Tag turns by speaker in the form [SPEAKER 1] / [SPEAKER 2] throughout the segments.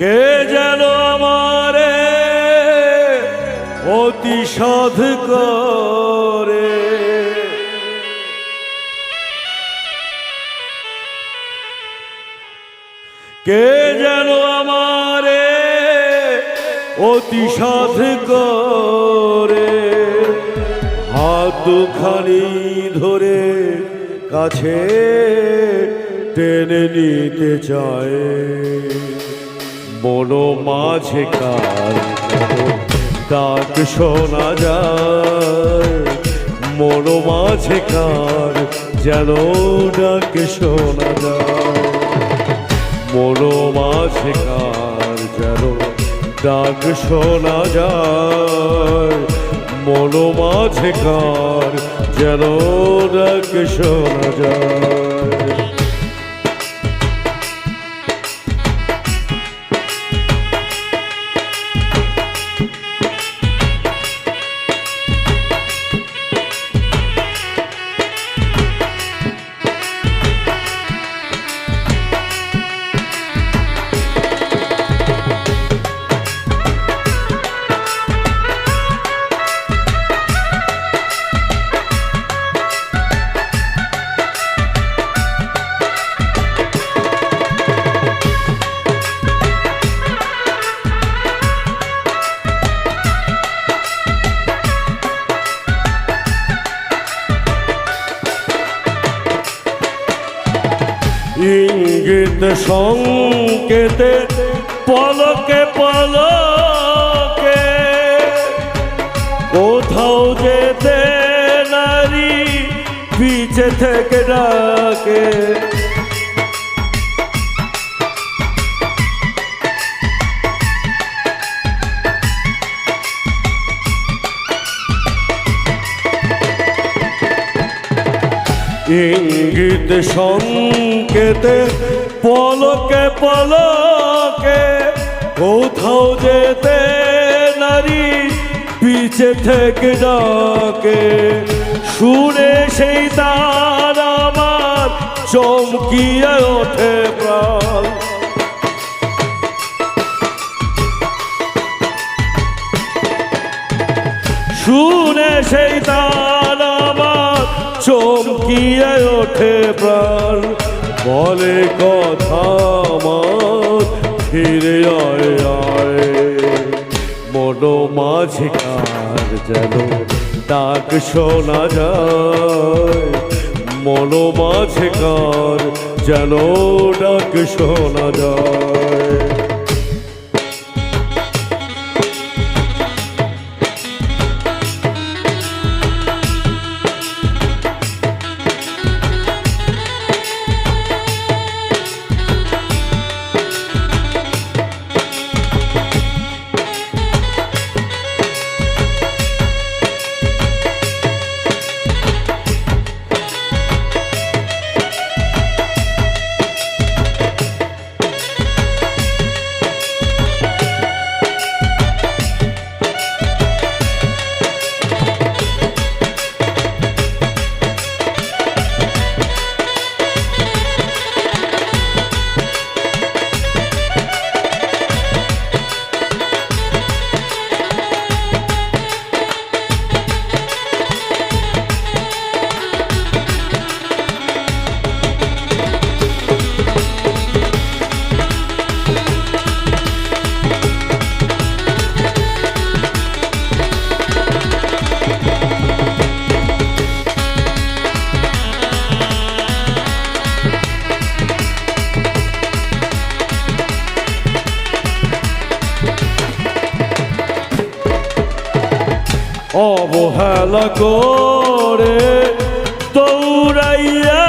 [SPEAKER 1] কে যেন আমারে অতি সাধ করে? কে যেন আমারে অতি সাধ করে? হাত দুখানি ধরে কাছে টেনে নিতে চায়। বনো মাঝে কার ডাক শোনা যায়। মনো মাঝে কার যেন ডাক শোনা যায়। মনো মাঝে কার যেন ডাক শোনা যায়। মনো মাঝে কার যেন ডাক শোনা যায়। ইঙ্গিত সংকেতে পলকে পলকে। কোথাও যেতে নারী পিছে থেকে ডাকে। ইঙ্গিত সংকেতে পলকে পলকে কোথাও যেতে নারী পিছে থেকে ডাকে। শুনে সেই তার আমার চমকিয়ে ওঠে প্রাণ। শুনে সেই তার আমার চমকিয়ে ওঠে প্রাণ। বলে কথা আমার, ফিরে আয় আয়। মনো মাঝে কার যেন ডাক শোনা যায়, মনো মাঝে কার যেন ডাক শোনা যায়। অবহেলা করে দৌড়াইয়া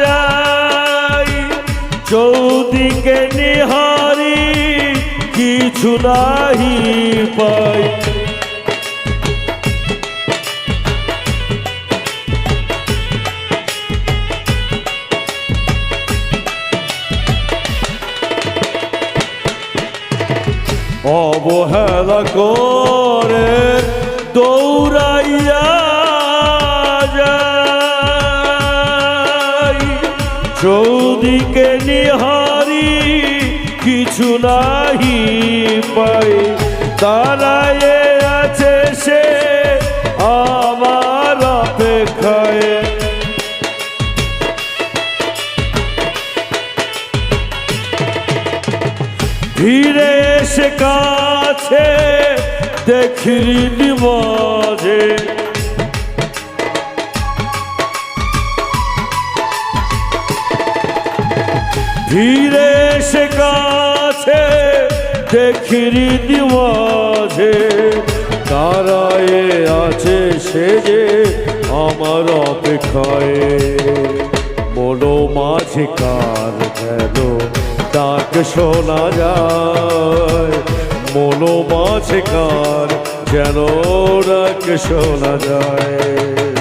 [SPEAKER 1] যাই। চৌদিকে নিহারি কিছু নাহি পাই। চৌদিকে নিহারি কিছু নাহি পাই। দাঁড়ায় আছে সে আমার অপেক্ষায়। ফিরে এসে কাছে দেখিলি মাঝে ফিরে এসে কাছে দেখিলি মাঝে তারায়ে আছে সে যে আমার অপেক্ষায়। মনো মাঝে কার যেন ডাক শোনা যায়? মনো মাঝে কার যেন ডাক শোনা যায়?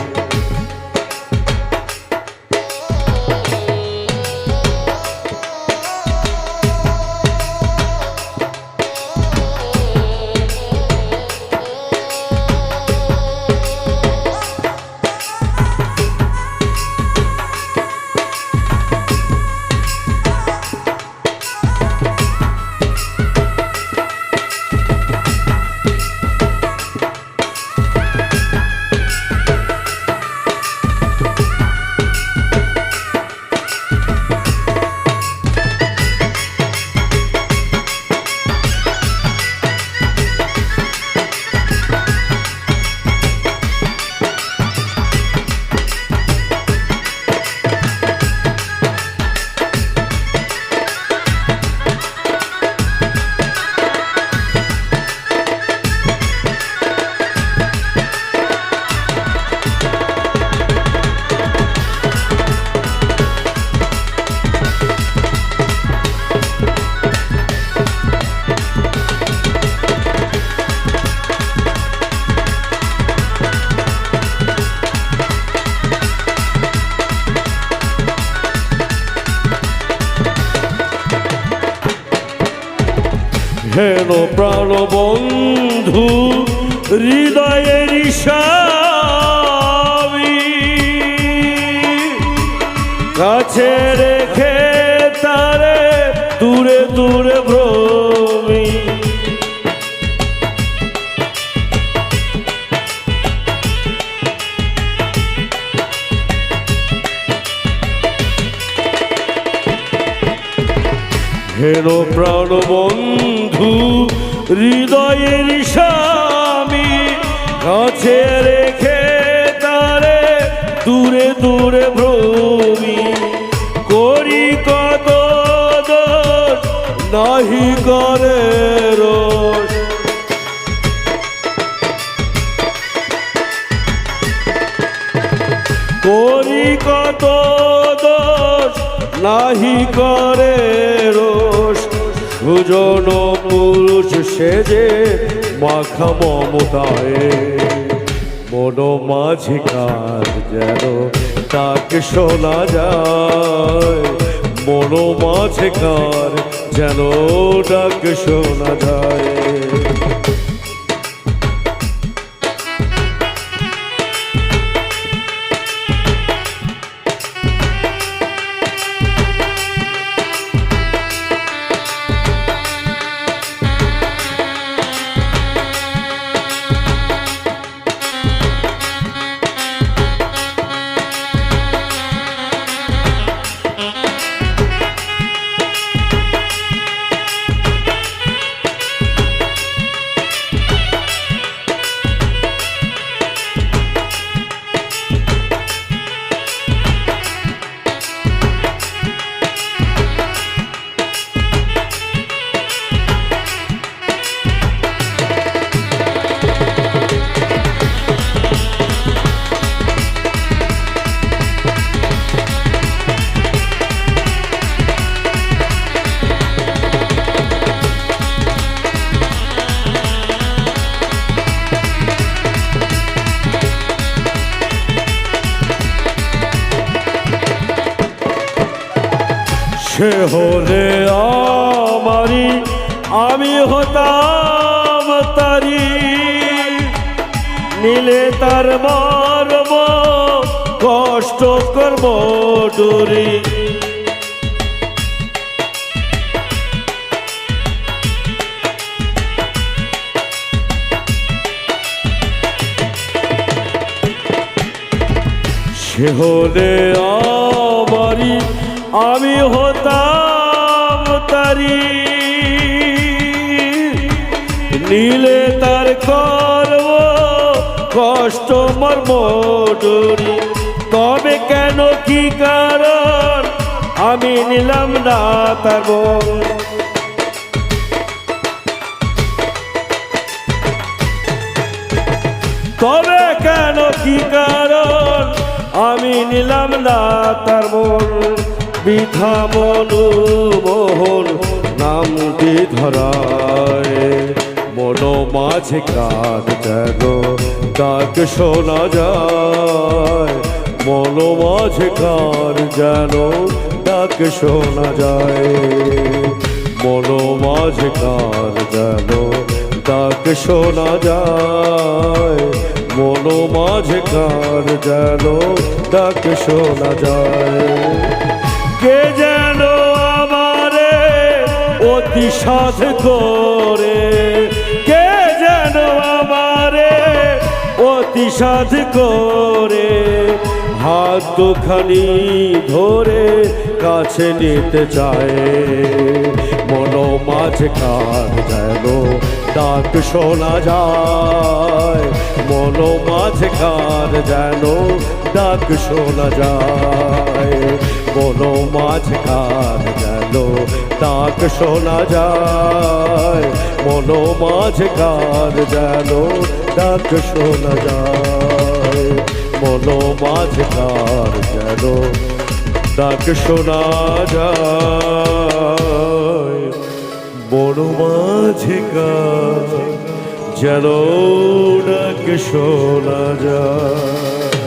[SPEAKER 1] হেন প্রাণ বন্ধু হৃদয়ের স্বামী কাছে হেন প্রাণ বন্ধু, হৃদয়ের স্বামী, কাছে রেখে তারে দূরে দূরে ভ্রমি। করি কত নাহি করে করি কত দোষ, নাহি করে সুজন পুরুষ সেজে মাখা মমতায়। মন মাঝি কাজ যেন তাকে শোনা যায়। মন মাঝে কার যেন ডাক শোনা যায়। সে হলে আমারি, আমি হতাম তারি। নীলে তার মারব কষ্ট করব ডুরি। সে হলে আ আমি হতাম তারি। নীলে তার করব কষ্ট মর্মডুরি। তবে কেন কি কারণ? আমি নিলাম না তার। তবে কেন কি কারণ? আমি নিলাম না তার মন। বৃথা মনোমোহন নামটি ধরায়। মন মাঝে কাজ যেন ডাক শোনা যায়। মন মাঝে কার যেন ডাক শোনা যায়। মন মাঝে কার যেন ডাক শোনা যায়। মন মাঝে কার যেন ডাক শোনা যায়। কে যেন আমারে অতি সাধ করে? কে যেন আমারে অতি সাধ করে? হাত দুখানি ধরে কাছে নিতে চায়। মন মাঝে কার যেন ডাক শোনা যায়। মন মাঝে কার যেন ডাক শোনা যায়। মন মাঝে কার যেন ডাক শোনা যায়, মন মাঝে কার যেন ডাক শোনা যায়, মন মাঝে কার যেন ডাক শোনা যায় বড় মাঝে কার যেন ডাক শোনা যায়।